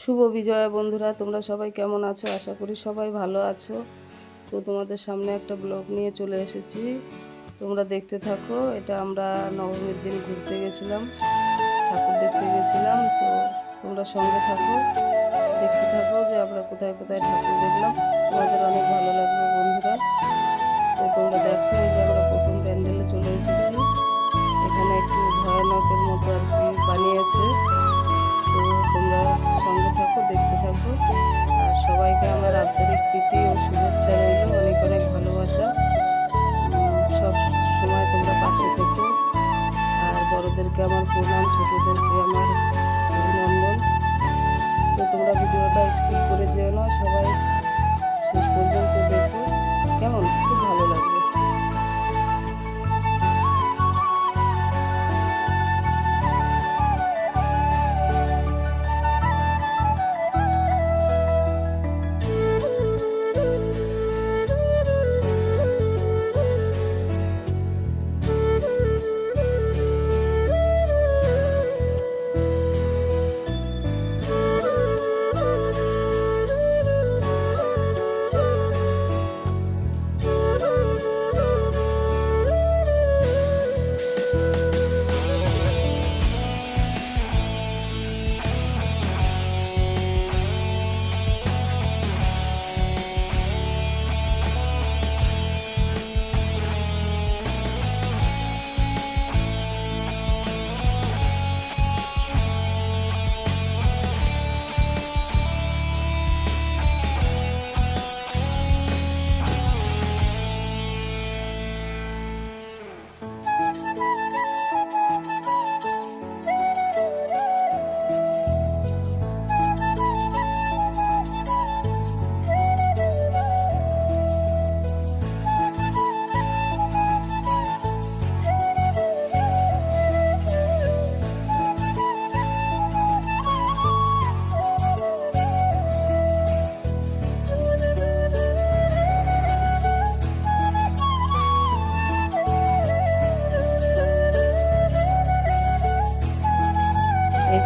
শুভ বিজয়া বন্ধুরা, তোমরা সবাই কেমন আছো? আশা করি সবাই ভালো আছো। তো তোমাদের সামনে একটা ব্লগ নিয়ে চলে এসেছি। তোমরা দেখতে থাকো, এটা আমরা নবমীর দিন ঘুরতে গেছিলাম, ঠাকুর দেখতে গেছিলাম। তো তোমরা সঙ্গে থাকো, দেখতে থাকো যে আমরা কোথায় কোথায় ঠাকুর দেখলাম। তোমাদের অনেক ভালো লাগবে বন্ধুরা। তো তোমরা দেখো যে আমরা প্রথম প্যান্ডেলে চলে এসেছি। এখানে একটু ভয়ানকের মতো আর কি বানিয়েছে। তোমরা সঙ্গে থাকো দেখতে থাকো আর সবাইকে আমার আন্তরিক প্রীতি ও শুভেচ্ছা রইল। অনেক অনেক ভালোবাসা।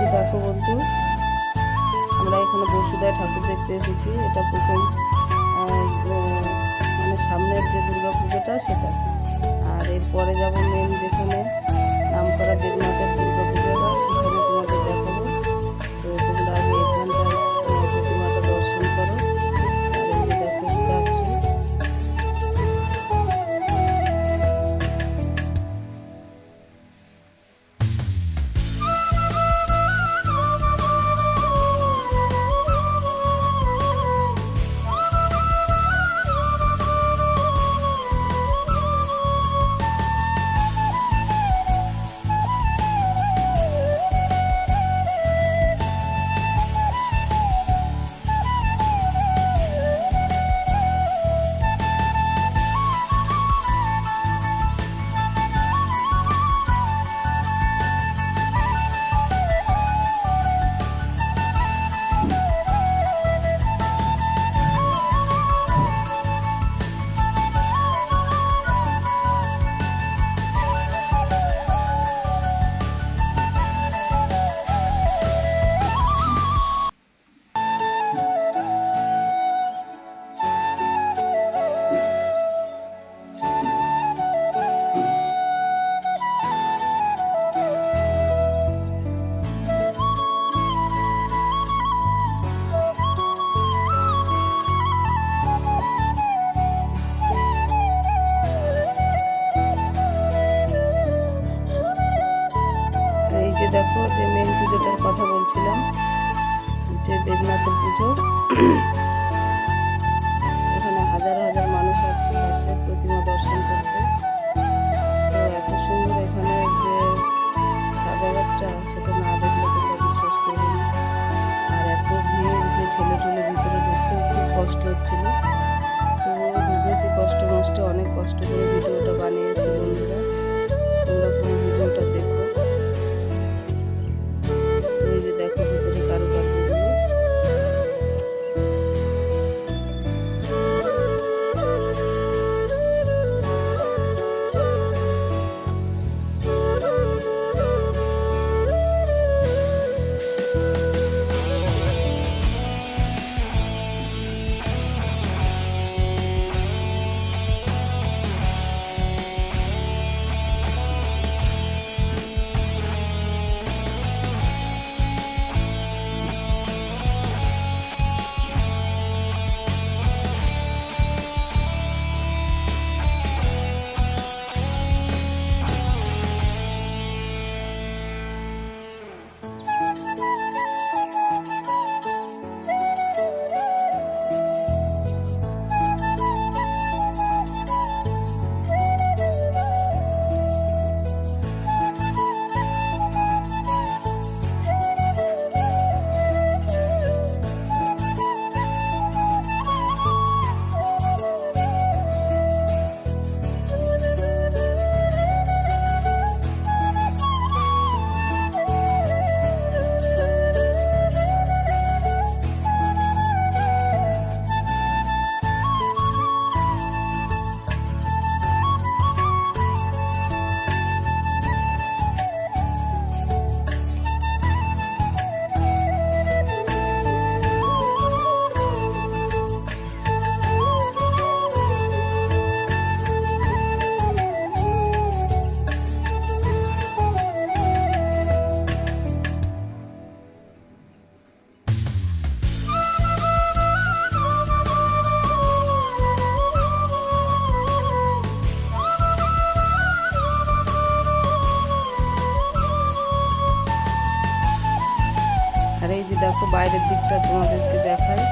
যে দেখো বন্ধু, আমরা এখানে বসুদায় ঠাকুর দেখতে এসেছি। এটা প্রথম মানে সামনের যে দুর্গা পুজোটা সেটা। আর এরপরে যাব মেন যেখানে নাম করা দেবনাথের দুর্গা পুজোটা, সেখানে যে দেবনাথের পুজো। এখানে হাজার হাজার মানুষ আছে আসে প্রতিমা দর্শন করতে। তো এত সুন্দর এখানে যে সাজাবাটটা সেটা না দেখলে তোমরা বিশ্বাস করবে আর এত ভিড় যে ঠেলে ঠেলে ভিতরে ঢুকতেও খুব কষ্ট হচ্ছিল। তো ঢুকেছি কষ্ট মষ্ট অনেক কষ্ট করে ভিডিওটা বানিয়েছি বন্ধুরা। তোমরা পুরো ভিডিওটা যে দেখো বাইরের দিকটা তোমাদেরকে দেখায়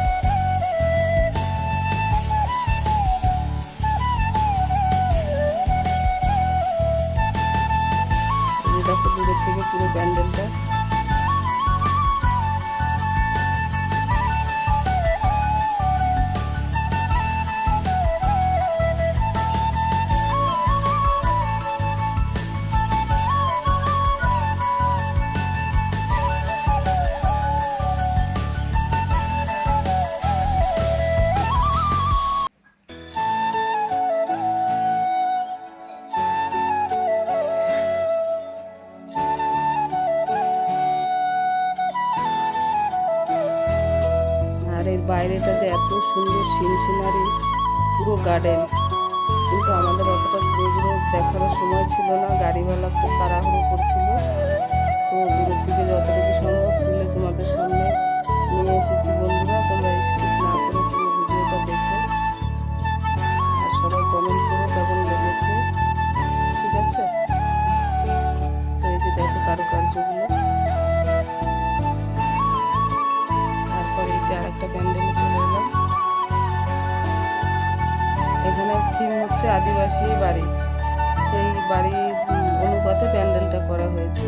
গার্ডেন কিন্তু আমাদের অতটা ঘুরে দেখারও সময় ছিল না, গাড়িওয়ালা খুব তাড়াহুড়ো করছিল। তো দূরের থেকে যতটুকু সম্ভব তুলে তোমাদের সামনে নিয়ে এসেছি বন্ধুরা, তোমরা স্কিপ না করে বাড়ির অনুপাতে প্যান্ডেলটা করা হয়েছে।